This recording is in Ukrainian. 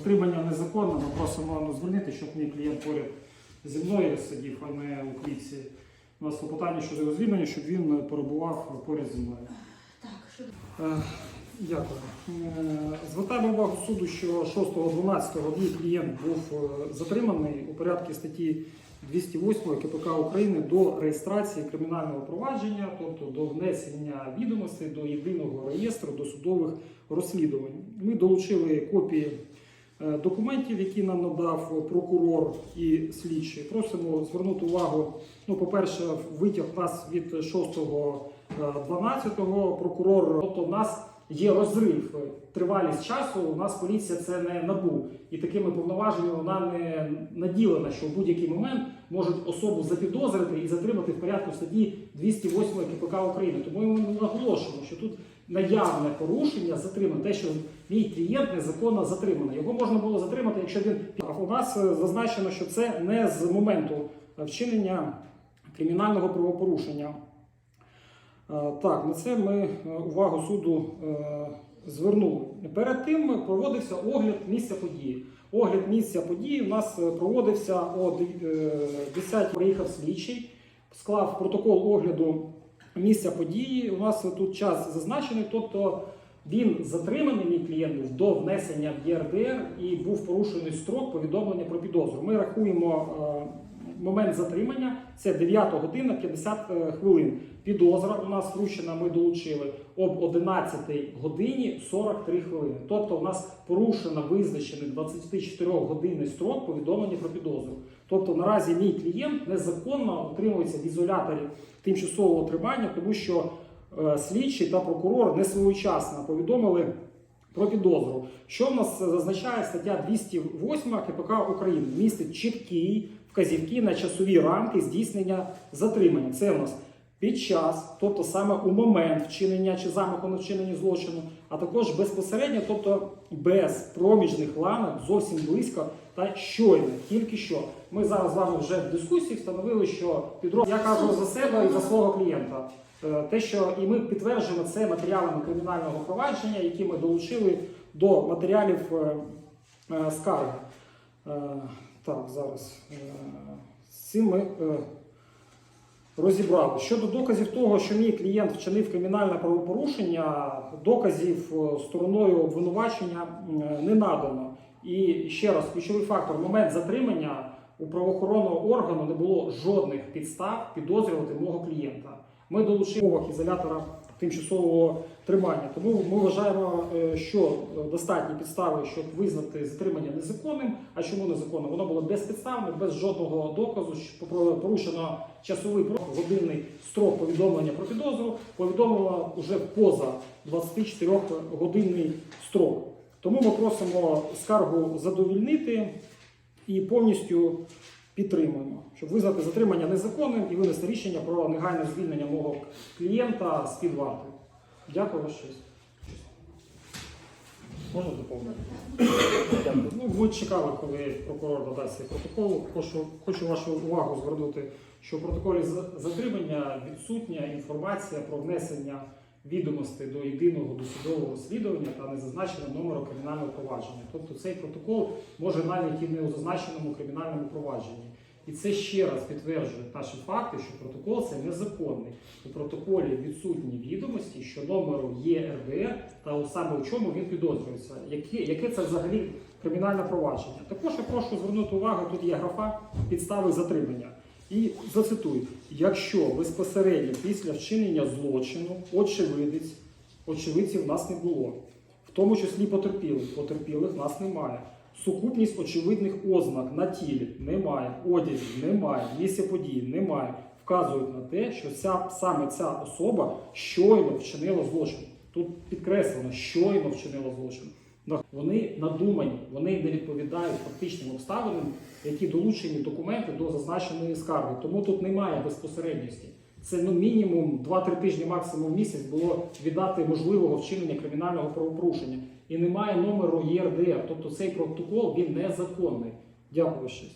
Отримання незаконно, ми просимо ну, звільнити, щоб мій клієнт поряд зі мною сидів, а не у клітці. У нас клопотання щодо його звільнення, щоб він перебував поряд зі мною. Так, що Е, Дякую. Е, Звертаємо увагу суду, що 6.12 мій клієнт був е, затриманий у порядку статті 208 КПК України до реєстрації кримінального провадження, тобто до внесення відомостей до єдиного реєстру досудових розслідувань. Ми долучили копії документів, які нам надав прокурор і слідчий. Просимо звернути увагу. Ну, по-перше, витяг нас від 6.12 прокурор. Тобто, нас є розрив, е, тривалість часу. У нас поліція це не набу, і такими повноваженнями вона не наділена, що в будь-який момент можуть особу запідозрити і затримати в порядку статті 208 КПК України. Тому ми наголошуємо, що тут наявне порушення затримане, те, що мій клієнт незаконно затриманий. Його можна було затримати, якщо він А у нас е, зазначено, що це не з моменту е, вчинення кримінального правопорушення. Е, Так, на це ми е, увагу суду е, звернули. Перед тим проводився огляд місця події. Огляд місця події у нас проводився о дев- е, 10 приїхав слідчий, склав протокол огляду місця події. У нас тут час зазначений, тобто він затриманий, мій клієнт до внесення в ЄРДР і був порушений строк повідомлення про підозру. Ми рахуємо момент затримання, це 9 година 50 хвилин. Підозра у нас вручена, ми долучили об 11 годині 43 хвилини. Тобто у нас порушено визначений 24 годинний строк повідомлення про підозру. Тобто наразі мій клієнт незаконно утримується в ізоляторі тимчасового тримання, тому що е, слідчий та прокурор не своєчасно повідомили про підозру. Що в нас зазначає стаття 208 КПК України? Містить чіткі вказівки на часові рамки здійснення затримання. Це у нас під час, тобто саме у момент вчинення чи замаху на вчинення злочину, а також безпосередньо, тобто без проміжних ланок, зовсім близько та щойно, тільки що. Ми зараз з вами вже в дискусії встановили, що підрозділ, я кажу за себе і за свого клієнта. Е, Те, що і ми підтверджуємо це матеріалами кримінального провадження, які ми долучили до матеріалів е, е, скарги. Так, зараз е, з цим ми е, розібрали. Щодо доказів того, що мій клієнт вчинив кримінальне правопорушення, доказів е, стороною обвинувачення не надано. І ще раз, ключовий фактор момент затримання у правоохоронного органу не було жодних підстав підозрювати мого клієнта. Ми долучили ізолятора тимчасового тримання. Тому ми вважаємо, е, що е, достатні підстави, щоб визнати затримання незаконним. А чому незаконно? Воно було безпідставне, без жодного доказу, що порушено часовий годинний строк повідомлення про підозру, повідомлено вже поза 24 годинний строк. Тому ми просимо скаргу задовільнити і повністю підтримуємо, щоб визнати затримання незаконним і винести рішення про негайне звільнення мого клієнта з під варти. Дякую вас честь. Можна доповнити? Дякую. Ну, ви чекали, коли прокурор додасть цей протокол. Хочу, хочу вашу увагу звернути, що в протоколі затримання відсутня інформація про внесення відомостей до єдиного досудового розслідування та не зазначено номеру кримінального провадження. Тобто цей протокол може навіть і не у зазначеному кримінальному провадженні. І це ще раз підтверджує наші факти, що протокол це незаконний. У протоколі відсутні відомості, що номеру є РДР та саме у чому він підозрюється. Яке, яке це взагалі кримінальне провадження? Також я прошу звернути увагу, тут є графа підстави затримання. І зацитую: якщо безпосередньо після вчинення злочину очевидець, очевидців нас не було, в тому числі потерпілих, потерпілих нас немає. Сукупність очевидних ознак на тілі немає, одязі немає, місця події немає. Вказують на те, що ця саме ця особа щойно вчинила злочин. Тут підкреслено, щойно вчинила злочин. На- Вони надумані, вони не відповідають фактичним обставинам, які долучені документи до зазначеної скарги. Тому тут немає безпосередньості. Це ну мінімум 2-3 тижні, максимум місяць було віддати можливого вчинення кримінального правопорушення. І немає номеру ЄРДР. Тобто цей протокол він незаконний. Дякую ще.